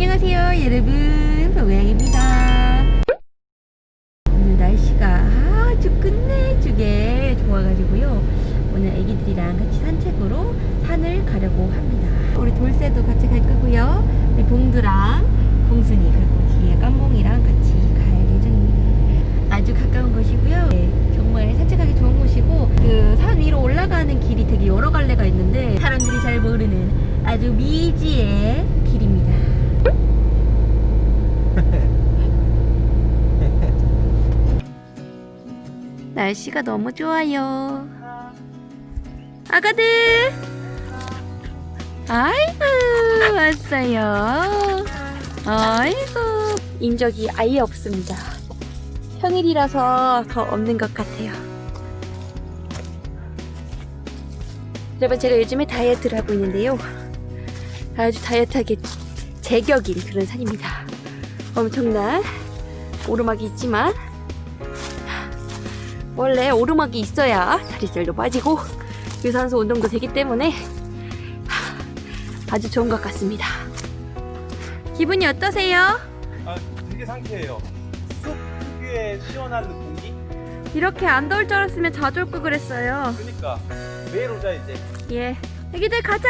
안녕하세요 여러분. 보고양입니다. 오늘 날씨가 아주 끝내주게 좋아가지고요. 오늘 애기들이랑 같이 산책으로 산을 가려고 합니다. 우리 돌쇠도 같이 갈 거고요. 우리 봉두랑 봉순이 그리고 뒤에 깜봉이랑 같이 갈 예정입니다. 아주 가까운 곳이고요. 네, 정말 산책하기 좋은 곳이고 그 산 위로 올라가는 길이 되게 여러 갈래가 있는데 사람들이 잘 모르는 아주 미지의 날씨가 너무 좋아요. 아가들! 아이고, 왔어요. 아이고, 인적이 아예 없습니다. 평일이라서 더 없는 것 같아요. 여러분, 제가 요즘에 다이어트를 하고 있는데요. 아주 다이어트하게 제격인 그런 산입니다. 엄청난 오르막이 있지만, 원래 오르막이 있어야 다리살도 빠지고 유산소 운동도 되기 때문에 아주 좋은 것 같습니다. 기분이 어떠세요? 아, 되게 상쾌해요. 숲 특유의 시원한 공기? 이렇게 안 더울 줄 알았으면 자주 올 걸 그랬어요. 그러니까 매일 오자 이제. 예. 애기들 가자!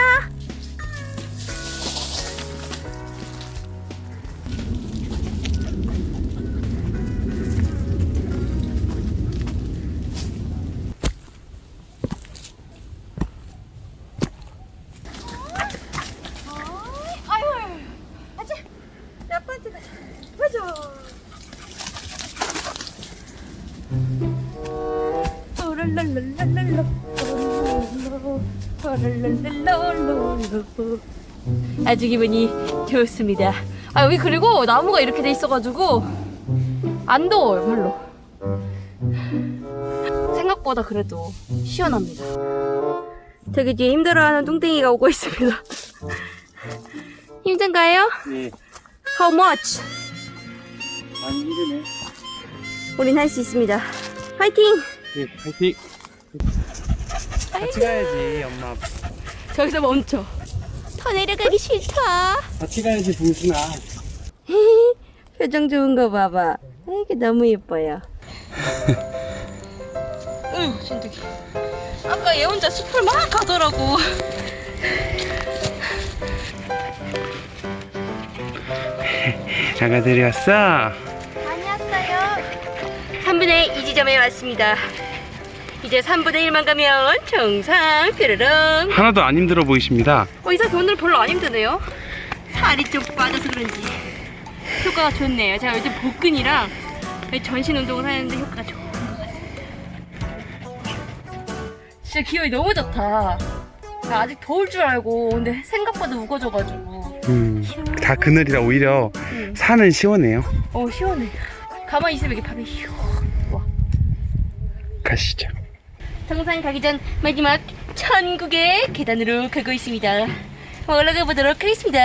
아주 기분이 좋습니다. 아 여기 그리고 나무가 이렇게 돼 있어가지고 안 더워요 별로. 생각보다 그래도 시원합니다. 저기 뒤에 힘들어하는 뚱땡이가 오고 있습니다. 힘든가요? 네. How much? 많이 힘드네. 우린 할 수 있습니다. 화이팅! 네, 파이팅. 같이 가야지, 엄마. 저기서 멈춰. 더 내려가기 싫다. 같이 가야지, 봉순아. 표정 좋은 거 봐봐. 이게 너무 예뻐요. 으, 진득이. 아까 얘 혼자 숲을 막 가더라고. 장아들이 왔어? 다녀왔어요. 3분의 2 지점에 왔습니다. 이제 3분의 1만 가면 정상 뾰로롱. 하나도 안 힘들어 보이십니다. 어, 이상하게 오늘 별로 안 힘드네요. 살이 좀 빠져서 그런지 효과가 좋네요. 제가 요즘 복근이랑 전신 운동을 하는데 효과가 좋은 것 같습니다. 진짜 기분이 너무 좋다. 나 아직 더울 줄 알고 근데 생각보다 우거져가지고 음, 다 그늘이라 오히려 응. 산은 시원해요. 어 시원해. 가만히 있으면 이게 바로 휴. 와. 가시죠. 정상 가기 전 마지막 천국의 계단으로 가고 있습니다. 올라가 보도록 하겠습니다.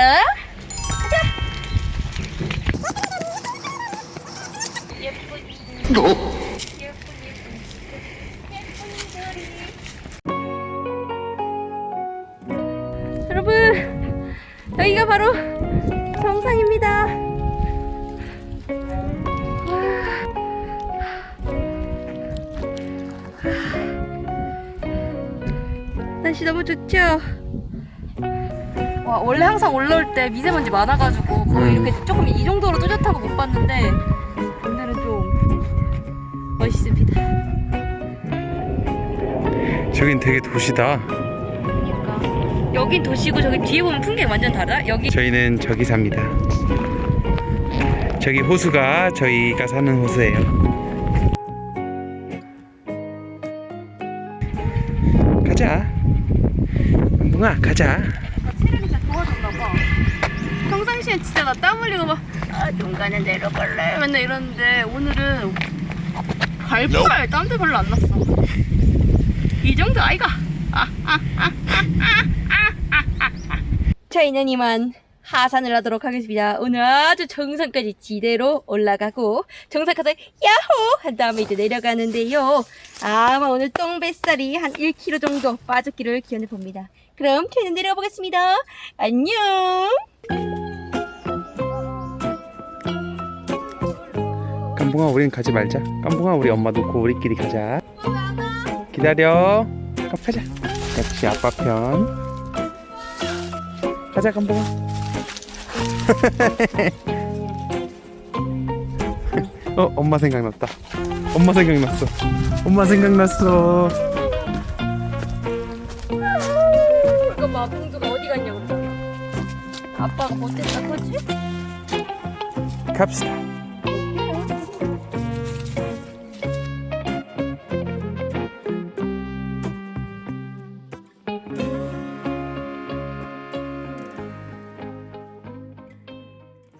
여러분, 여기가 바로 날씨 너무 좋죠? 와, 원래 항상 올라올 때 미세먼지 많아가지고 거의 음. 이렇게 조금 이 정도로 뚜렷하고 못 봤는데 오늘은 좀 멋있습니다. 저긴 되게 도시다. 그러니까 여긴 도시고 저기 뒤에 보면 풍경 완전 다르다. 여기 저희는 저기 삽니다. 저기 호수가 저희가 사는 호수예요. 가자. 몽아 가자. 체력이 좋아졌나 봐. 평상시엔 진짜 나 땀 흘리고 막 아, 중간에 내려갈래 맨날 이러는데 오늘은 갈풀 땀도 별로 안 났어. 이 정도 아이가. 저희는 이만 하산을 하도록 하겠습니다. 오늘 아주 정상까지 지대로 올라가고 정상까지 야호 한 다음에 이제 내려가는데요. 아마 오늘 똥뱃살이 한 1kg 정도 빠졌기를 기원해 봅니다. 그럼 저희는 내려보겠습니다. 안녕. 깜봉아 우린 가지 말자. 깜봉아 우리 엄마 놓고 우리끼리 가자. 기다려. 가자. 역시 아빠 편. 가자 깜봉아. 어 엄마 생각났다. 엄마 생각났어. 엄마 생각났어. 잠깐만 봉두가 어디 갔냐고 아빠가 못했다 거지? 갑시다